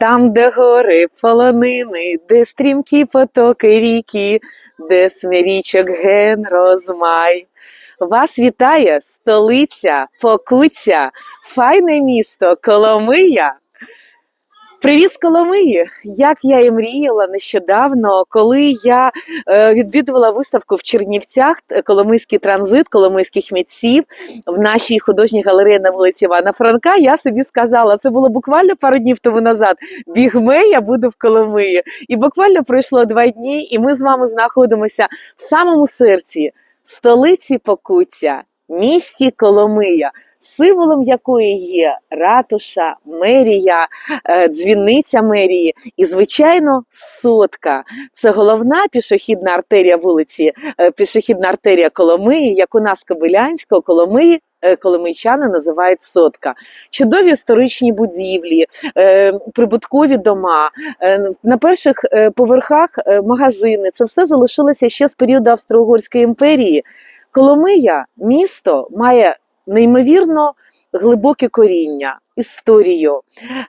Там, де гори полонини, де стрімкі потоки ріки, де смирічок ген розмай. Вас вітає столиця, Покуття, файне місто Коломия. Привіт Коломиї! Як я і мріяла нещодавно, коли я е, відвідувала виставку в Чернівцях е, Коломийський транзит Коломийських митців в нашій художній галереї на вулиці Івана Франка. Я собі сказала, це було буквально пару днів тому назад. Бігме, я буду в Коломиї. І буквально пройшло два дні, і ми з вами знаходимося в самому серці столиці Покуття, місті Коломия. Символом якої є ратуша, мерія, е, дзвіниця мерії і, звичайно, сотка. Це головна пішохідна артерія вулиці, е, пішохідна артерія Коломиї, як у нас Кобилянського, Коломиї. е, Коломийчани називають сотка. Чудові історичні будівлі, прибуткові дома. На перших поверхах магазини. Це все залишилося ще з періоду Австро-Угорської імперії. Коломия, місто, має неймовірно глибоке коріння, історію.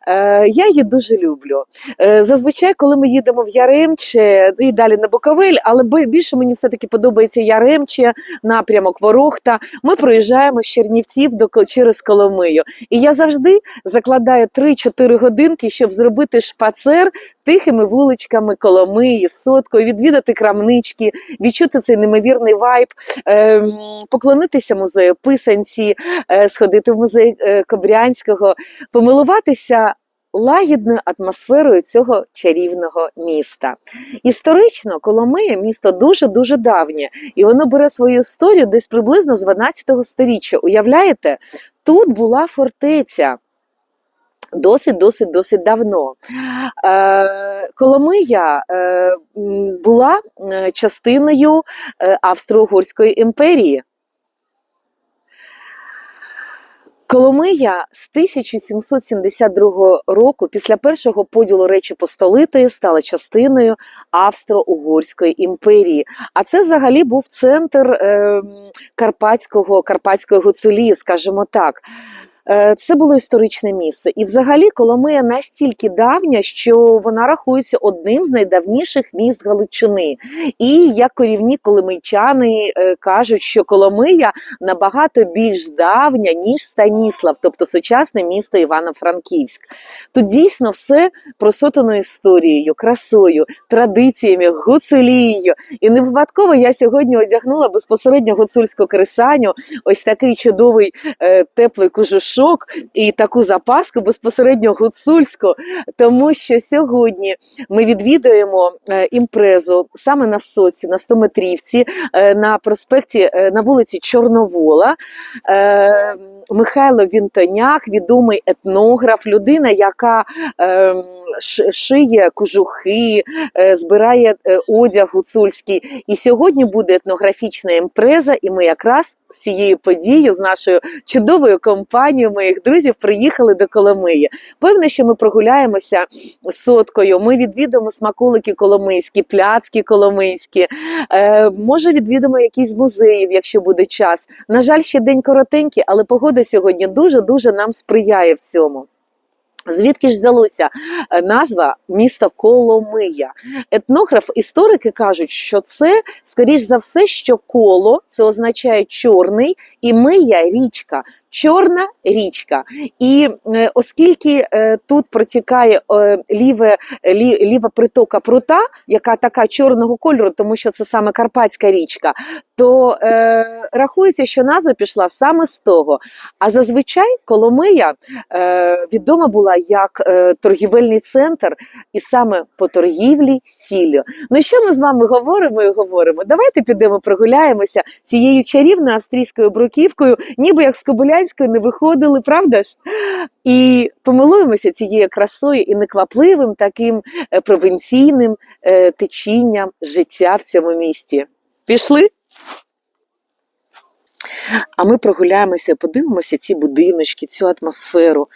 Е, я її дуже люблю. Е, зазвичай, коли ми їдемо в Яремче і далі на Буковель, але більше мені все-таки подобається Яремче, напрямок Ворохта. Ми проїжджаємо з Чернівців до через Коломию. І я завжди закладаю 3-4 годинки, щоб зробити шпацер тихими вуличками Коломиї, соткою, відвідати крамнички, відчути цей неймовірний вайб, ем, поклонитися музею писанці, е, сходити в музей е, Кобрянського, помилуватися лагідною атмосферою цього чарівного міста. Історично Коломия місто дуже дуже давнє, і воно бере свою історію десь приблизно з 12 сторіччя. Уявляєте, тут була фортеця. Досить, досить, досить давно. Е, Коломия е, була е, частиною Австро-Угорської імперії. Коломия з 1772 року, після першого поділу Речі Постолитої стала частиною Австро-Угорської імперії. А це взагалі був центр е, Карпатського, Карпатської гуцулії, скажімо так. Е, Це було історичне місце. І взагалі Коломия настільки давня, що вона рахується одним з найдавніших міст Галичини. І як корівні коломийчани е, кажуть, що Коломия набагато більш давня, ніж Станіслав, тобто сучасне місто Івано-Франківськ. Тут дійсно все просотано історією, красою, традиціями, гуцулією. І не випадково я сьогодні одягнула безпосередньо гуцульську кресаню, ось такий чудовий е, теплий кожушок і таку запаску безпосередньо гуцульську, тому що сьогодні ми відвідуємо е, імпрезу саме на соці, на 100-метрівці, е, на проспекті е, на вулиці Чорновола. Михайло Вінтоняк, відомий етнограф, людина, яка шиє кожухи, збирає одяг гуцульський. І сьогодні буде етнографічна імпреза, і ми якраз з цією подією, з нашою чудовою компанією моїх друзів, приїхали до Коломиї. Певно, що ми прогуляємося соткою. Ми відвідаємо смаколики коломийські, пляцки коломийські. Е, може, відвідаємо якісь з музеїв, якщо буде час. На жаль, ще день коротенький, але погода сьогодні дуже дуже нам сприяє в цьому. Звідки ж взялося е, назва міста Коломия? Етнограф, історики кажуть, що це скоріш за все, що коло це означає чорний, і мия річка, чорна річка. І е, оскільки е, тут протікає е, ліве, лі, ліва притока прута, яка така чорного кольору, тому що це саме Карпатська річка, то е, рахується, що назва пішла саме з того. А зазвичай Коломия е, відома була як е, торгівельний центр, і саме по торгівлі сіллю. Ну що ми з вами говоримо і говоримо? Давайте підемо прогуляємося цією чарівною австрійською бруківкою, ніби як з Кобилянської не виходили, правда ж? І помилуємося цією красою і неквапливим таким провинційним провінційним е, течінням життя в цьому місті. Пішли? А ми прогуляємося, подивимося ці будиночки, цю атмосферу.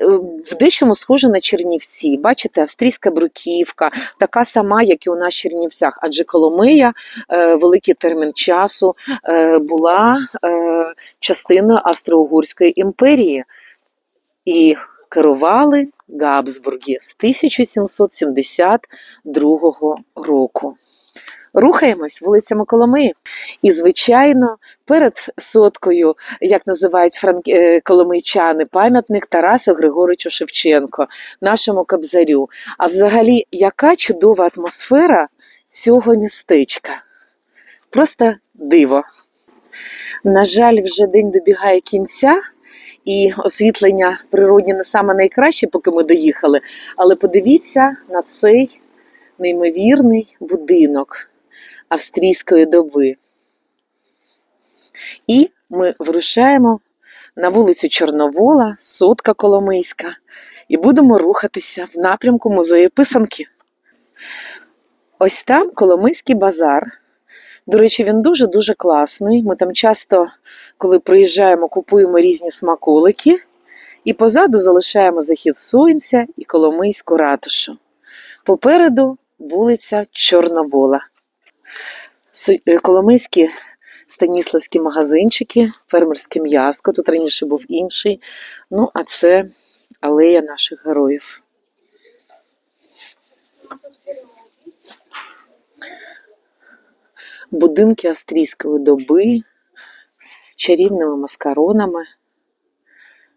Е, В дечому схоже на Чернівці. Бачите, австрійська бруківка, така сама, як і у нас в Чернівцях. Адже Коломия е, великий термін часу е, була частиною Австро-Угорської імперії. І керували Габсбурги з 1772 року. Рухаємось вулицями Коломиї. І, звичайно, перед соткою, як називають франк... е, коломийчани, пам'ятник Тарасу Григоровичу Шевченко, нашому кобзарю. А взагалі, яка чудова атмосфера цього містечка? Просто диво. На жаль, вже день добігає кінця, і освітлення природні не саме найкраще, поки ми доїхали. Але подивіться на цей неймовірний будинок австрійської доби. І ми вирушаємо на вулицю Чорновола, Сотка Коломийська, і будемо рухатися в напрямку музею писанки. Ось там Коломийський базар. До речі, він дуже-дуже класний. Ми там часто, коли приїжджаємо, купуємо різні смаколики, і позаду залишаємо захід сонця і Коломийську ратушу. Попереду вулиця Чорновола. Е, Коломийські станіславські магазинчики, фермерське м'яско. Тут раніше був інший. Ну, а це алея наших героїв. Будинки австрійської доби з чарівними маскаронами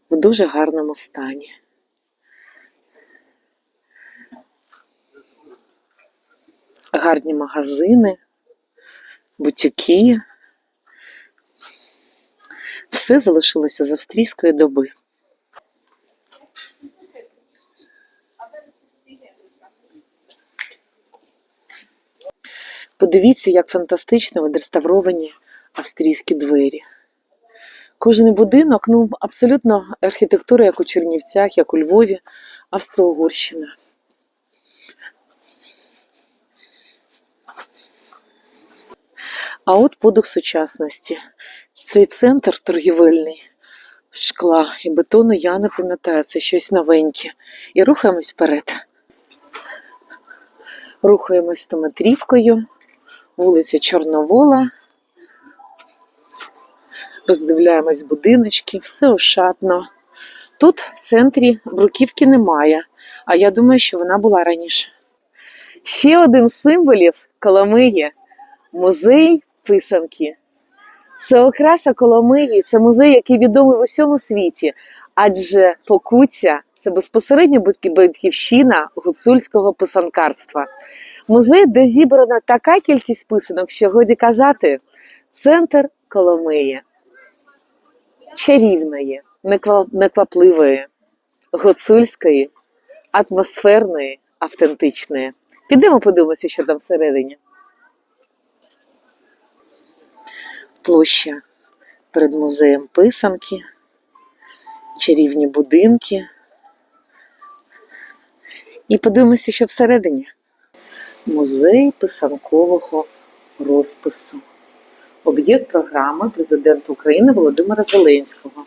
в дуже гарному стані. Гарні магазини, бутіки. Все залишилося з австрійської доби. Подивіться, як фантастично відреставровані австрійські двері. Кожен будинок, ну, абсолютно архітектура, як у Чернівцях, як у Львові, Австро-Угорщина. А от подих сучасності. Цей центр торгівельний з шкла і бетону я не пам'ятаю, це щось новеньке. І рухаємось вперед. Рухаємось стометрівкою, вулиця Чорновола. Роздивляємось будиночки, все ошатно. Тут в центрі бруківки немає, а я думаю, що вона була раніше. Ще один з символів Коломиї музей писанки. Це окраса Коломиї, це музей, який відомий в усьому світі, адже Покуття це безпосередньо батьківщина гуцульського писанкарства. Музей, де зібрана така кількість писанок, що годі казати, центр Коломиї, чарівної, неквапливої, гуцульської, атмосферної, автентичної. Підемо подивимося, що там всередині. Площа перед музеєм писанки, чарівні будинки. І подивимося, що всередині. Музей писанкового розпису. Об'єкт програми президента України Володимира Зеленського.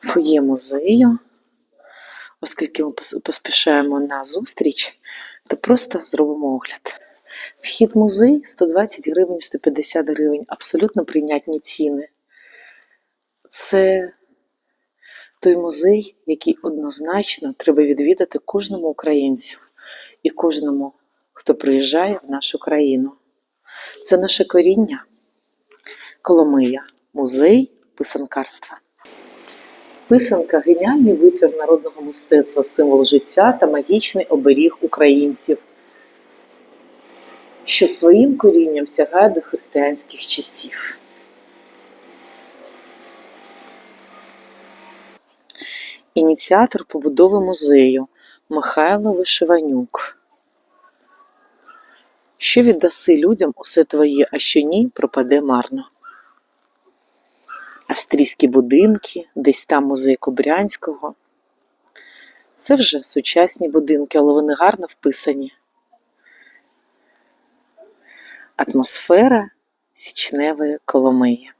Фоє музею. Оскільки ми поспішаємо на зустріч, то просто зробимо огляд. Вхід музей 120 гривень, 150 гривень, абсолютно прийнятні ціни. Це той музей, який однозначно треба відвідати кожному українцю і кожному, хто приїжджає в нашу країну. Це наше коріння. Коломия, музей писанкарства. Писанка геніальний витвір народного мистецтва, символ життя та магічний оберіг українців, що своїм корінням сягає до християнських часів. Ініціатор побудови музею Михайло Вишиванюк. Що віддаси людям усе твоє, а що ні, пропаде марно австрійські будинки, десь там музей Кобрянського. Це вже сучасні будинки, але вони гарно вписані. Атмосфера січневої Коломиї.